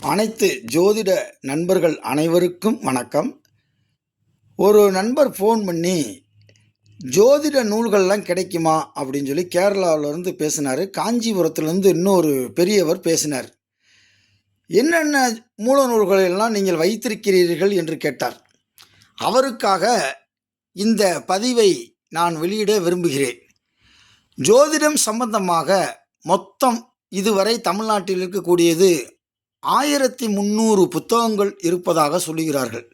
அனைத்து ஜோதிட நண்பர்கள் அனைவருக்கும் வணக்கம். ஒரு நண்பர் ஃபோன் பண்ணி ஜோதிட நூல்கள்லாம் கிடைக்குமா? அப்படின்னு சொல்லி கேரளாவிலேருந்து பேசினார். காஞ்சிபுரத்துலேருந்து இன்னொரு பெரியவர் பேசினார். என்னென்ன மூல நூல்களெல்லாம் நீங்கள் வைத்திருக்கிறீர்கள்? என்று கேட்டார். அவருக்காக இந்த பதிவை நான் வெளியிட விரும்புகிறேன். ஜோதிடம் சம்பந்தமாக மொத்தம் இதுவரை தமிழ்நாட்டில் இருக்கக்கூடியது ஆயிரத்தி முந்நூறு புத்தகங்கள் இருப்பதாக சொல்லுகிறார்கள்.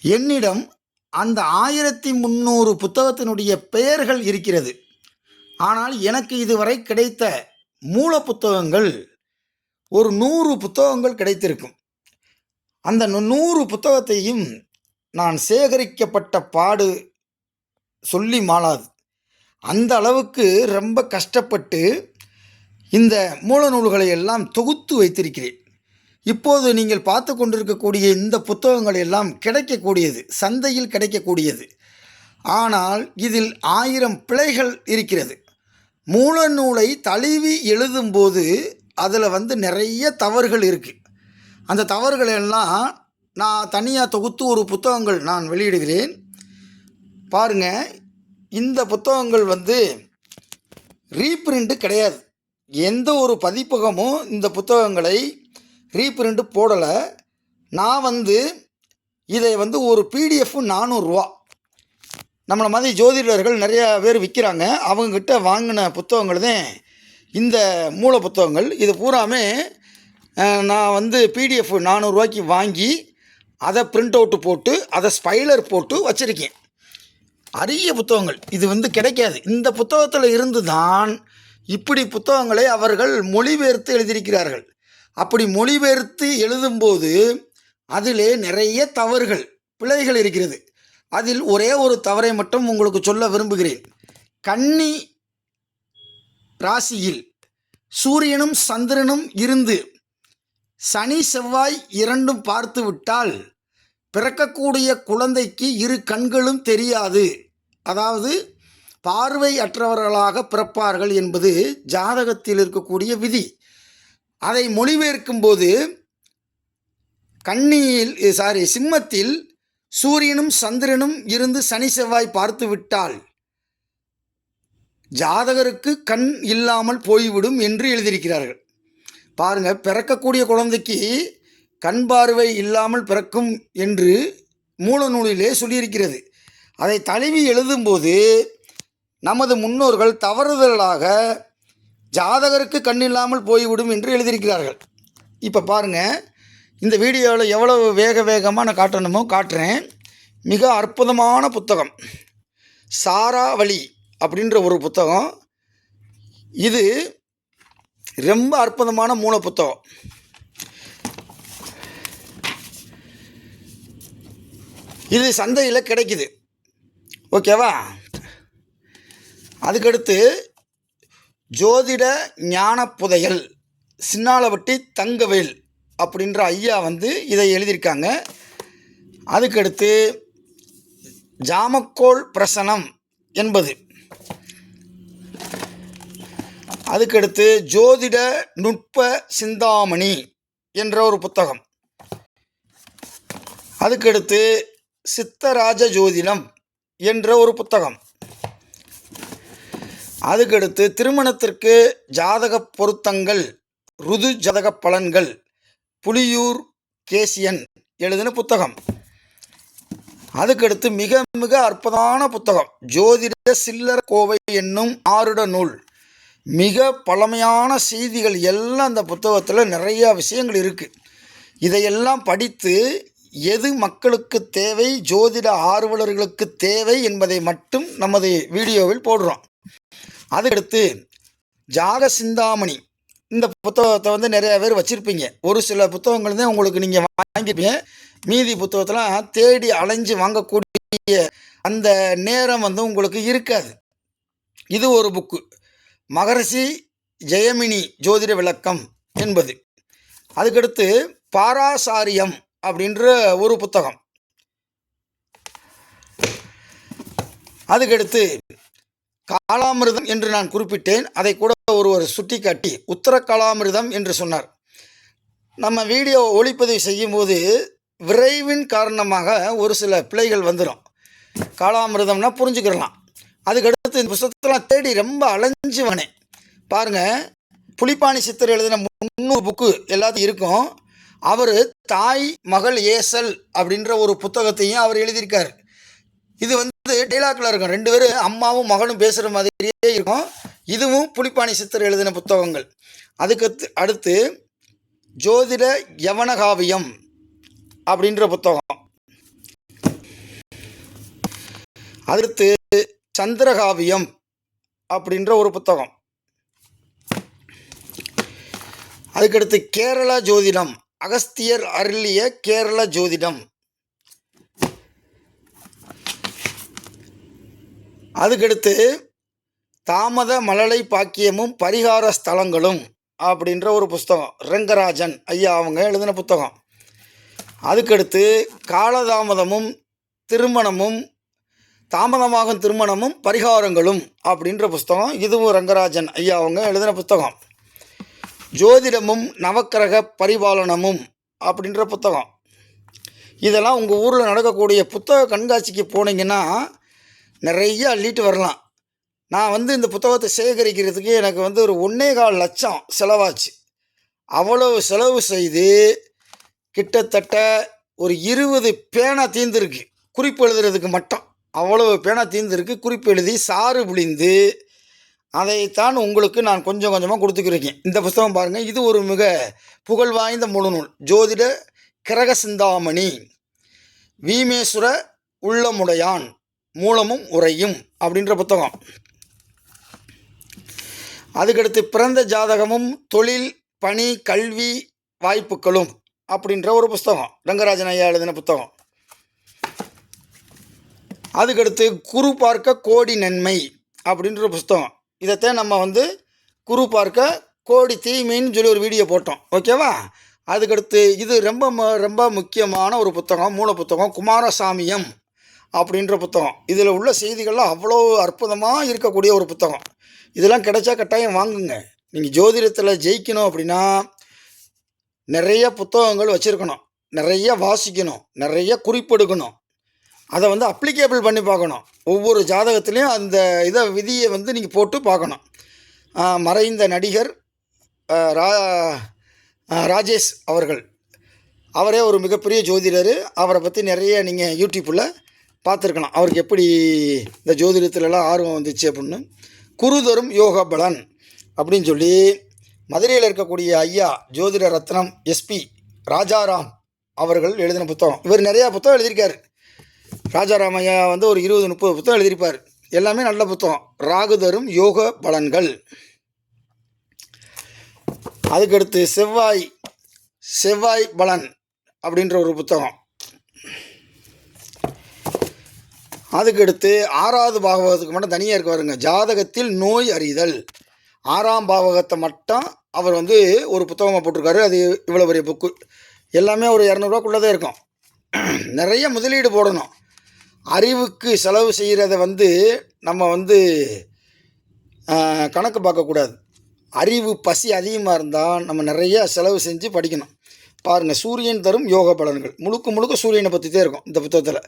என்னிடம் அந்த ஆயிரத்தி முந்நூறு புத்தகத்தினுடைய பெயர்கள் இருக்கிறது. ஆனால் எனக்கு இதுவரை கிடைத்த மூல புத்தகங்கள் ஒரு நூறு புத்தகங்கள் கிடைத்திருக்கும். அந்த நூறு புத்தகத்தையும் நான் சேகரிக்கப்பட்ட பாடு சொல்லி மாளாது. அந்த அளவுக்கு ரொம்ப கஷ்டப்பட்டு இந்த மூல நூல்களை எல்லாம் தொகுத்து வைத்திருக்கிறேன். இப்போது நீங்கள் பார்த்து கொண்டிருக்கக்கூடிய இந்த புத்தகங்கள் எல்லாம் கிடைக்கக்கூடியது சந்தையில் கிடைக்கக்கூடியது. ஆனால் இதில் ஆயிரம் பிழைகள் இருக்கிறது. மூல நூலை தழுவி எழுதும்போது அதில் வந்து நிறைய தவறுகள் இருக்குது அந்த தவறுகள் எல்லாம் நான் தனியாக தொகுத்து ஒரு புத்தகங்கள் நான் வெளியிடுகிறேன். பாருங்க இந்த புத்தகங்கள் வந்து ரீப்ரிண்ட்டு கிடையாது. எந்த ஒரு பதிப்பகமும் இந்த புத்தகங்களை ரீப்ரிண்ட் போடலை. நான் வந்து இதை வந்து ஒரு பிடிஎஃப் நானூறுரூவா நம்மளை மாதிரி ஜோதிடர்கள் நிறையா பேர் விற்கிறாங்க அவங்கக்கிட்ட வாங்கின புத்தகங்கள் தான் இந்த மூல புத்தகங்கள். இது பூராமே நான் வந்து பிடிஎஃப் நானூறுரூவாய்க்கு வாங்கி அதை பிரிண்ட் அவுட்டு போட்டு அதை ஸ்பைலர் போட்டு வச்சுருக்கேன். அரிய புத்தகங்கள். இது வந்து கிடைக்காது. இந்த புத்தகத்தில் இருந்து தான் இப்படி புத்தகங்களை அவர்கள் மொழிபெயர்த்து எழுதியிருக்கிறார்கள். அப்படி மொழிபெயர்த்து எழுதும்போது அதிலே நிறைய தவறுகள் பிழைகள் இருக்கிறது. அதில் ஒரே ஒரு தவறை மட்டும் உங்களுக்கு சொல்ல விரும்புகிறேன். கன்னி ராசியில் சூரியனும் சந்திரனும் இருந்து சனி செவ்வாய் இரண்டும் பார்த்து விட்டால் பிறக்கக்கூடிய குழந்தைக்கு இரு கண்களும் தெரியாது. அதாவது பார்வை அற்றவர்களாக பிறப்பார்கள் என்பது ஜாதகத்தில் இருக்கக்கூடிய விதி. அதை மொழிபெயர்க்கும் போது கன்னியில் சாரி சிம்மத்தில் சூரியனும் சந்திரனும் இருந்து சனி செவ்வாய் பார்த்து விட்டால் ஜாதகருக்கு கண் இல்லாமல் போய்விடும் என்று எழுதியிருக்கிறார்கள். பாருங்க பிறக்கக்கூடிய குழந்தைக்கு கண் பார்வை இல்லாமல் பிறக்கும் என்று மூல நூலிலே சொல்லியிருக்கிறது. அதை தழுவி எழுதும்போது நமது முன்னோர்கள் தவறுதலாக ஜாதகருக்கு கண் இல்லாமல் போய்விடும் என்று எழுதியிருக்கிறார்கள். இப்போ பாருங்கள் இந்த வீடியோவில் எவ்வளவு வேக வேகமாக நான் காட்டணுமோ காட்டுறேன். மிக அற்புதமான புத்தகம். சாராவளி அப்படின்ற ஒரு புத்தகம். இது ரொம்ப அற்புதமான மூல புத்தகம் இது சந்தையில் கிடைக்குது. ஓகேவா? அதுக்கடுத்து ஜோதிட ஞான புதையல் சின்னாலவட்டி தங்கவேல் அப்படின்ற ஐயா வந்து இதை எழுதியிருக்காங்க. அதுக்கடுத்து ஜாமக்கோல் பிரசனம் என்பது. அதுக்கடுத்து ஜோதிட நுட்ப சிந்தாமணி என்ற ஒரு புத்தகம். அதுக்கடுத்து சித்தராஜ ஜோதிடம் என்ற ஒரு புத்தகம். அதுக்கடுத்து திருமணத்திற்கு ஜாதக பொருத்தங்கள் ருது ஜாதக பலன்கள் புலியூர் கேசியன் எழுதின புத்தகம். அதுக்கடுத்து மிக மிக அற்புதமான புத்தகம் ஜோதிட சில்லற கோவை என்னும் ஆருட நூல். மிக பழமையான செய்திகள் எல்லாம் அந்த புத்தகத்தில் நிறையா விஷயங்கள் இருக்குது இதையெல்லாம் படித்து எது மக்களுக்கு தேவை ஜோதிட ஆர்வலர்களுக்கு தேவை என்பதை மட்டும் நமது வீடியோவில் போடுறோம். அதுக்கடுத்து ஜாக சிந்தாமணி இந்த புத்தகத்தை வந்து நிறைய பேர் வச்சுருப்பீங்க. ஒரு சில புத்தகங்கள் தான் உங்களுக்கு நீங்கள் வாங்கிப்பீங்க மீதி புத்தகத்தெலாம் தேடி அலைஞ்சு வாங்கக்கூடிய அந்த நேரம் வந்து உங்களுக்கு இருக்காது. இது ஒரு புக்கு. மகரிஷி ஜெயமினி ஜோதிட விளக்கம் என்பது. அதுக்கடுத்து பாராசாரியம் அப்படின்ற ஒரு புத்தகம். அதுக்கடுத்து காலாமிருதம் என்று நான் குறிப்பிட்டேன். அதை கூட ஒருவர் சுட்டிக்காட்டி உத்தர காலாமிருதம் என்று சொன்னார். நம்ம வீடியோ ஒளிப்பதிவு செய்யும்போது விரைவின் காரணமாக ஒரு சில பிழைகள் வந்துடும் காலாமிருதம்னா புரிஞ்சுக்கிடலாம். அதுக்கடுத்து இந்த புஸ்தகத்தெல்லாம் தேடி ரொம்ப அலைஞ்சு வனேன் பாருங்கள் புலிப்பாணி சித்தர் எழுதின முந்நூறு புக்கு எல்லாத்தையும் இருக்கும். அவர் தாய் மகள் ஏசல் அப்படின்ற ஒரு புத்தகத்தையும் அவர் எழுதியிருக்கார். இது வந்து டைலாக்ல இருக்கும். ரெண்டு பேரும் அம்மாவும் மகனும் பேசுகிற மாதிரியே இருக்கும். இதுவும் புலிப்பாணி சித்தர் எழுதின புத்தகங்கள். அதுக்கு அடுத்து- அடுத்து ஜோதிட யவனகாவியம் அப்படின்ற புத்தகம். அடுத்து சந்திரகாவியம் அப்படின்ற ஒரு புத்தகம். அதுக்கடுத்து கேரளா ஜோதிடம். அகஸ்தியர் அருளிய கேரள ஜோதிடம். அதுக்கடுத்து தாமத மழலை பாக்கியமும் பரிகார ஸ்தலங்களும் அப்படின்ற ஒரு புஸ்தகம். ரங்கராஜன் ஐயா அவங்க எழுதின புத்தகம். அதுக்கடுத்து காலதாமதமும் திருமணமும் தாமதமாகும் திருமணமும் பரிகாரங்களும் அப்படின்ற புஸ்தகம். இதுவும் ரங்கராஜன் ஐயா அவங்க எழுதின புத்தகம். ஜோதிடமும் நவக்கிரக பரிபாலனமும் அப்படின்ற புத்தகம். இதெல்லாம் உங்கள் ஊரில் நடக்கக்கூடிய புத்தக கண்காட்சிக்கு போனீங்கன்னா நிறைய அள்ளிட்டு வரலாம். நான் வந்து இந்த புத்தகத்தை சேகரிக்கிறதுக்கு எனக்கு வந்து ஒரு ஒன்றே கால் லட்சம் செலவாச்சு. அவ்வளவு செலவு செய்து கிட்டத்தட்ட ஒரு இருபது பேனா தீர்ந்துருக்கு. குறிப்பு எழுதுறதுக்கு மட்டும். அவ்வளவு பேனா தீர்ந்துருக்கு. குறிப்பு எழுதி சாறு புளிந்து அதைத்தான் உங்களுக்கு நான் கொஞ்சம் கொஞ்சமாக கொடுத்துக்கிருக்கேன். இந்த புஸ்தகம் பாருங்கள் இது ஒரு மிக புகழ் வாய்ந்த முழுநூல். ஜோதிட கிரக சிந்தாமணி வீமேஸ்வர உள்ளமுடையான். மூலமும் உரையும் அப்படின்ற புத்தகம். அதுக்கடுத்து பிறந்த ஜாதகமும் தொழில் பணி கல்வி வாய்ப்புகளும் அப்படின்ற ஒரு புஸ்தகம் ரங்கராஜன் ஐயா எழுதின புத்தகம். அதுக்கடுத்து குரு பார்க்க கோடி நன்மை அப்படின்ற புஸ்தகம் இதைத்தான் நம்ம வந்து குரு பார்க்க கோடி தீமைன்னு சொல்லி ஒரு வீடியோ போட்டோம். ஓகேவா? அதுக்கடுத்து இது ரொம்ப ம- ரொம்ப முக்கியமான ஒரு புத்தகம் மூல புத்தகம் குமாரசாமியம் அப்படின்ற புத்தகம். இதில் உள்ள செய்திகள்லாம் அவ்வளோ அற்புதமாக இருக்கக்கூடிய ஒரு புத்தகம். இதெல்லாம் கிடைச்சா கட்டாயம் வாங்குங்க. நீங்கள் ஜோதிடத்தில் ஜெயிக்கணும் அப்படின்னா நிறைய புத்தகங்கள் வச்சுருக்கணும். நிறைய வாசிக்கணும். நிறைய குறிப்பெடுக்கணும். அதை வந்து அப்ளிகேபிள் பண்ணி பார்க்கணும். ஒவ்வொரு ஜாதகத்துலேயும் அந்த இதை விதியை வந்து நீங்கள் போட்டு பார்க்கணும். மறைந்த நடிகர் ரா ராஜேஷ் அவர்கள். அவரே ஒரு மிகப்பெரிய ஜோதிடர். அவரை பற்றி நிறைய நீங்கள் யூடியூப்பில் பார்த்துருக்கலாம். அவருக்கு எப்படி இந்த ஜோதிடத்துலலாம் ஆர்வம் வந்துச்சு அப்படின்னு. குருதரும் யோக பலன் அப்படின்னு சொல்லி மதுரையில் இருக்கக்கூடிய ஐயா ஜோதிட ரத்னம் எஸ்பி ராஜாராம் அவர்கள் எழுதின புத்தகம். இவர் நிறையா புத்தகம் எழுதியிருக்கார். ராஜாராம் ஐயா வந்து ஒரு இருபது முப்பது புத்தகம் எழுதியிருப்பார். எல்லாமே நல்ல புத்தகம். ராகு தரும் யோக பலன்கள் அதுக்கடுத்து செவ்வாய் செவ்வாய் பலன் அப்படின்ற ஒரு புத்தகம். அதுக்கடுத்து ஆறாவது பாகவதத்துக்கு மட்டும் தனியாக இருக்க வருங்க ஜாதகத்தில் நோய் அறிதல். ஆறாம் பாவகத்தை மட்டும் அவர் வந்து ஒரு புத்தகமாக போட்டிருக்காரு. அது இவ்வளோ பெரிய புக்கு. எல்லாமே ஒரு இரநூறுவாக்குள்ளதே தான் இருக்கும். நிறைய முதலீடு போடணும். அறிவுக்கு செலவு செய்கிறத வந்து நம்ம வந்து கணக்கு பார்க்கக்கூடாது. அறிவு பசி அதிகமாக இருந்தால் நம்ம நிறைய செலவு செஞ்சு படிக்கணும். பாருங்கள் சூரியன் தரும் யோக பலன்கள். முழுக்க முழுக்க சூரியனை பற்றி தான் இருக்கும் இந்த புத்தகத்தில்.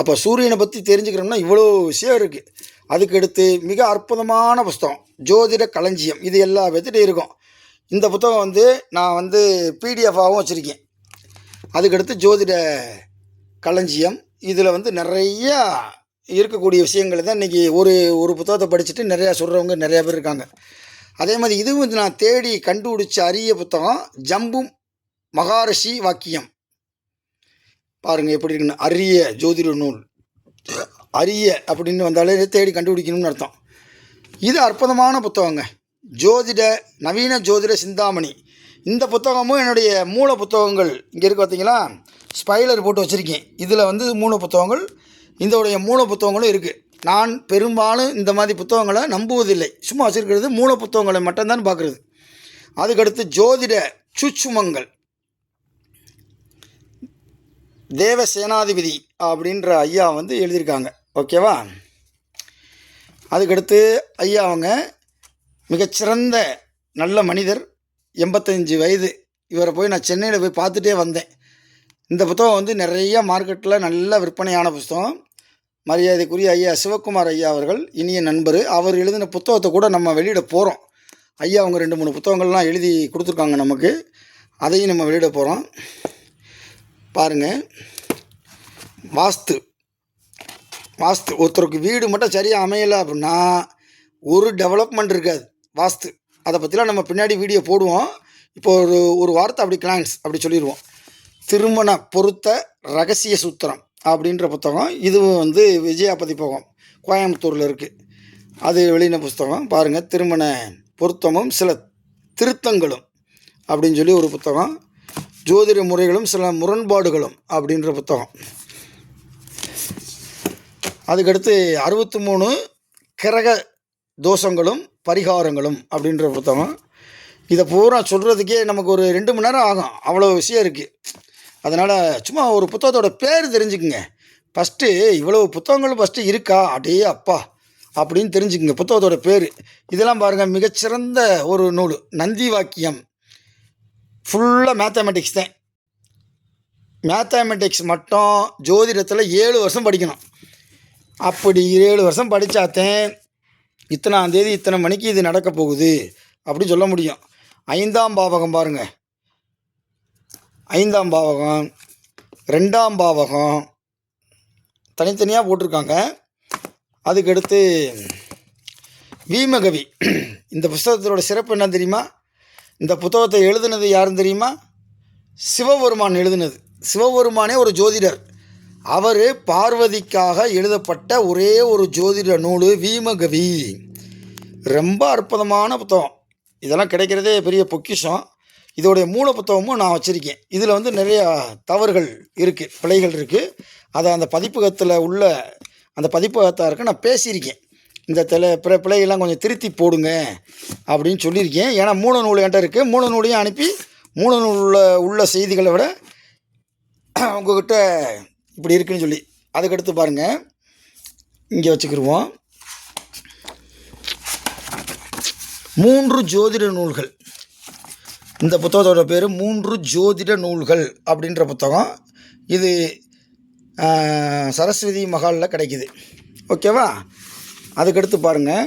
அப்போ சூரியனை பற்றி தெரிஞ்சுக்கிறோம்னா இவ்வளோ விஷயம் இருக்குது அதுக்கடுத்து மிக அற்புதமான புஸ்தகம் ஜோதிட களஞ்சியம். இது எல்லா பேர்த்திட்டையும் இருக்கும். இந்த புத்தகம் வந்து நான் வந்து பிடிஎஃபாகவும் வச்சுருக்கேன். அதுக்கடுத்து ஜோதிட களஞ்சியம். இதில் வந்து நிறையா இருக்கக்கூடிய விஷயங்கள் தான் இன்றைக்கி ஒரு ஒரு புத்தகத்தை படிச்சுட்டு நிறையா சொல்கிறவங்க நிறையா பேர் இருக்காங்க. அதே மாதிரி இதுவும் வந்து நான் தேடி கண்டுபிடிச்ச அரிய புத்தகம் ஜம்பும் மகாரிஷி வாக்கியம். பாருங்கள் எப்படி இருக்குன்னு. அரிய ஜோதிட நூல். அரிய அப்படின்னு வந்தாலே தேடி கண்டுபிடிக்கணும்னு அர்த்தம். இது அற்புதமான புத்தகங்க. ஜோதிட நவீன ஜோதிட சிந்தாமணி. இந்த புத்தகமும் என்னுடைய மூல புத்தகங்கள். இங்கே இருக்கு பார்த்தீங்களா ஸ்பைலர் போட்டு வச்சுருக்கேன். இதில் வந்து மூல புத்தகங்கள் இதோடைய மூல புத்தகங்களும் இருக்குது நான் பெரும்பாலும் இந்த மாதிரி புத்தகங்களை நம்புவதில்லை. சும்மா வச்சுருக்கிறது மூல புத்தகங்களை மட்டும்தான் பார்க்குறது. அதுக்கடுத்து ஜோதிட சுச்சுமங்கள் தேவ சேனாதிபதி அப்படின்ற ஐயா வந்து எழுதியிருக்காங்க. ஓகேவா? அதுக்கடுத்து ஐயா அவங்க மிகச்சிறந்த நல்ல மனிதர் எண்பத்தஞ்சு வயது. இவரை போய் நான் சென்னையில் போய் பார்த்துட்டே வந்தேன். இந்த புத்தகம் வந்து நிறைய மார்க்கெட்டில் நல்ல விற்பனையான புத்தகம். மரியாதைக்குரிய ஐயா சிவகுமார் ஐயா அவர்கள் இனிய நண்பர் அவர் எழுதின புத்தகத்தை கூட நம்ம வெளியிட போகிறோம் ஐயா அவங்க ரெண்டு மூணு புத்தகங்கள்லாம் எழுதி கொடுத்துருக்காங்க நமக்கு. அதையும் நம்ம வெளியிட போகிறோம் பாருங்கள் வாஸ்து. வாஸ்து. ஒருத்தருக்கு வீடு மட்டும் சரியாக அமையலை அப்படின்னா ஒரு டெவலப்மெண்ட் இருக்காது. வாஸ்து. அதை பற்றிலாம் நம்ம பின்னாடி வீடியோ போடுவோம். இப்போ ஒரு ஒரு வார்த்தை அப்படி கிளான்ஸ் அப்படி சொல்லிடுவோம் திருமண பொருத்த ரகசிய சூத்திரம் அப்படின்ற புத்தகம். இதுவும் வந்து விஜயா பதிப்பகம் கோயம்புத்தூரில் இருக்குது அது வெளியின புஸ்தகம் பாருங்கள் திருமண பொருத்தமும் சில திருத்தங்களும் அப்படின்னு சொல்லி ஒரு புத்தகம். ஜோதிட முறைகளும் சில முரண்பாடுகளும் அப்படின்ற புத்தகம். அதுக்கடுத்து அறுபத்தி மூணு கிரக தோஷங்களும் பரிகாரங்களும் அப்படின்ற புத்தகம். இதை பூரா சொல்கிறதுக்கே நமக்கு ஒரு ரெண்டு மணி நேரம் ஆகும். அவ்வளோ விஷயம் இருக்குது அதனால் சும்மா ஒரு புத்தகத்தோட பேர் தெரிஞ்சுக்குங்க. ஃபஸ்ட்டு இவ்வளோ புத்தகங்கள் ஃபஸ்ட்டு இருக்கா? அடே அப்பா அப்படின்னு தெரிஞ்சுக்குங்க. புத்தகத்தோட பேர். இதெல்லாம் பாருங்கள் மிகச்சிறந்த ஒரு நூல். நந்தி வாக்கியம் ஃபுல்லாக மேத்தமெட்டிக்ஸ் தான். மேத்தமெட்டிக்ஸ் மட்டும் ஜோதிடத்தில் ஏழு வருஷம் படிக்கணும். அப்படி ஏழு வருஷம் படித்தாத்தேன் இத்தனாம் தேதி இத்தனை மணிக்கு இது நடக்க போகுது அப்படின்னு சொல்ல முடியும். ஐந்தாம் பாவகம் பாருங்க. ஐந்தாம் பாவகம் ரெண்டாம் பாவகம் தனித்தனியாக போட்டிருக்காங்க. அதுக்கடுத்து வீமகவி இந்த புஸ்தகத்தோட சிறப்பு என்ன தெரியுமா? இந்த புத்தகத்தை எழுதுனது யாருன்னு தெரியுமா? சிவபெருமான் எழுதுனது. சிவபெருமானே ஒரு ஜோதிடர். அவர் பார்வதிக்காக எழுதப்பட்ட ஒரே ஒரு ஜோதிட நூல் வீமகவி. ரொம்ப அற்புதமான புத்தகம். இதெல்லாம் கிடைக்கிறதே பெரிய பொக்கிஷம். இதோடைய மூல புத்தகமும் நான் வச்சுருக்கேன். இதில் வந்து நிறையா தவறுகள் இருக்குது பிழைகள் இருக்குது அதை அந்த பதிப்பகத்தில் உள்ள அந்த பதிப்பகத்தாருக்கு நான் பேசியிருக்கேன். இந்த தலை பிற பிழையெல்லாம் கொஞ்சம் திருத்தி போடுங்க அப்படின்னு சொல்லியிருக்கேன். ஏன்னா மூல நூல் என்கிட்ட இருக்குது மூல நூலையும் அனுப்பி மூல நூலில் உள்ள செய்திகளை விட உங்ககிட்ட இப்படி இருக்குன்னு சொல்லி அதுக்கடுத்து பாருங்கள் இங்கே வச்சுக்கிடுவோம் மூன்று ஜோதிட நூல்கள். இந்த புத்தகத்தோட பேர் மூன்று ஜோதிட நூல்கள் அப்படின்ற புத்தகம். இது சரஸ்வதி மகாலில் கிடைக்குது. ஓகேவா? அதுக்கடுத்து பாருங்கள்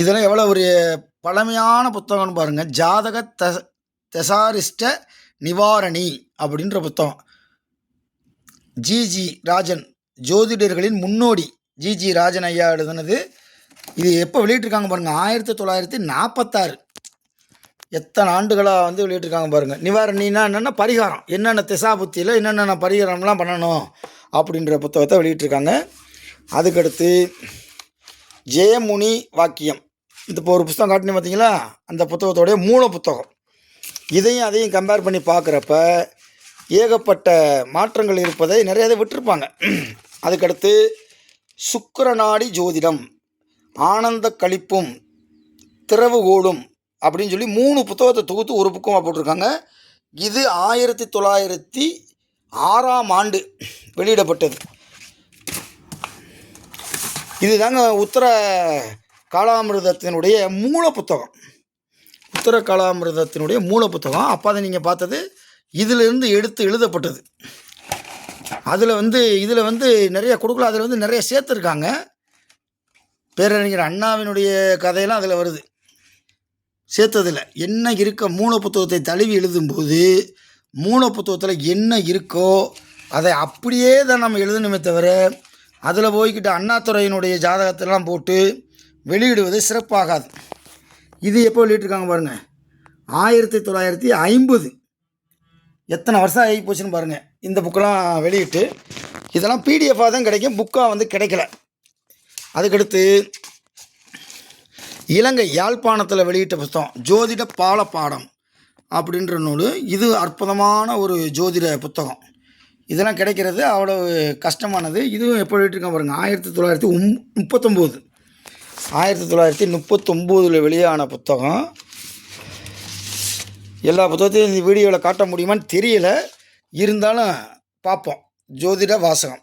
இதெல்லாம் எவ்வளோ ஒரு பழமையான புத்தகம்னு பாருங்கள் ஜாதக த தெசாரிஷ்ட நிவாரணி அப்படின்ற புத்தகம். ஜிஜி ராஜன் ஜோதிடர்களின் முன்னோடி. ஜிஜி ராஜன் ஐயா எழுதுனது. இது எப்போ வெளியிட்டிருக்காங்க பாருங்கள் ஆயிரத்தி தொள்ளாயிரத்தி நாற்பத்தாறு. எத்தனை ஆண்டுகளாக வந்து வெளியிட்டிருக்காங்க பாருங்கள் நிவாரணினா என்னென்ன பரிகாரம்? என்னென்ன திசாபுத்தியில் என்னென்ன பரிகாரம்லாம் பண்ணணும்? அப்படின்ற புத்தகத்தை வெளியிட்டிருக்காங்க. அதுக்கடுத்து ஜெயமுனி வாக்கியம். இந்த இப்போ ஒரு புத்தகம் காட்டினேன் பார்த்தீங்களா? அந்த புத்தகத்தோடைய மூல புத்தகம். இதையும் அதையும் கம்பேர் பண்ணி பார்க்குறப்ப ஏகப்பட்ட மாற்றங்கள் இருப்பதை நிறைய விட்டுருப்பாங்க விட்டிருப்பாங்க. அதுக்கடுத்து சுக்கரநாடி ஜோதிடம் ஆனந்த கழிப்பும் திறவுகோலும் அப்படின்னு சொல்லி மூணு புத்தகத்தை தொகுத்து ஒரு புக்கமாக போட்டிருக்காங்க. இது ஆயிரத்தி தொள்ளாயிரத்தி ஆறாம் ஆண்டு வெளியிடப்பட்டது. இதுதாங்க உத்தர காலாமிரதத்தினுடைய மூல புத்தகம். உத்தர காலாமிரதத்தினுடைய மூல புத்தகம். அப்போ அதை நீங்கள் பார்த்தது இதிலிருந்து எடுத்து எழுதப்பட்டது. அதில் வந்து இதில் வந்து நிறைய கொடுக்கல அதில் வந்து நிறைய சேர்த்துருக்காங்க. பேரறிஞர் அண்ணாவினுடைய கதையெல்லாம் அதில் வருது. சேர்த்ததில் என்ன இருக்க மூல புத்தகத்தை தழுவி எழுதும்போது மூல புத்தகத்தில் என்ன இருக்கோ அதை அப்படியே தான் நம்ம எழுதணுமே தவிர அதில் போய்கிட்டு அண்ணாதுறையினுடைய ஜாதகத்தெல்லாம் போட்டு வெளியிடுவது சிறப்பாகாது. இது எப்போ வெளியிட்டிருக்காங்க பாருங்கள் ஆயிரத்தி தொள்ளாயிரத்தி ஐம்பது. எத்தனை வருஷம் ஆகி போச்சுன்னு பாருங்கள் இந்த புக்கெல்லாம் வெளியிட்டு இதெல்லாம் பிடிஎஃபாக தான் கிடைக்கும். புக்காக வந்து கிடைக்கல. அதுக்கடுத்து இலங்கை யாழ்ப்பாணத்தில் வெளியிட்ட புத்தகம் ஜோதிட பால பாடம் அப்படின்ற நூல் இது அற்புதமான ஒரு ஜோதிட புத்தகம். இதெல்லாம் கிடைக்கிறது அவ்வளோ கஷ்டமானது. இதுவும் எப்போ வெளியிட்டிருக்கேன் பாருங்கள் ஆயிரத்தி தொள்ளாயிரத்தி உம் முப்பத்தொம்போது. ஆயிரத்தி தொள்ளாயிரத்தி முப்பத்தொம்போதில் வெளியான புத்தகம். எல்லா புத்தகத்தையும் இந்த வீடியோவில் காட்ட முடியுமான்னு தெரியல. இருந்தாலும் பார்ப்போம். ஜோதிட வாசகம்.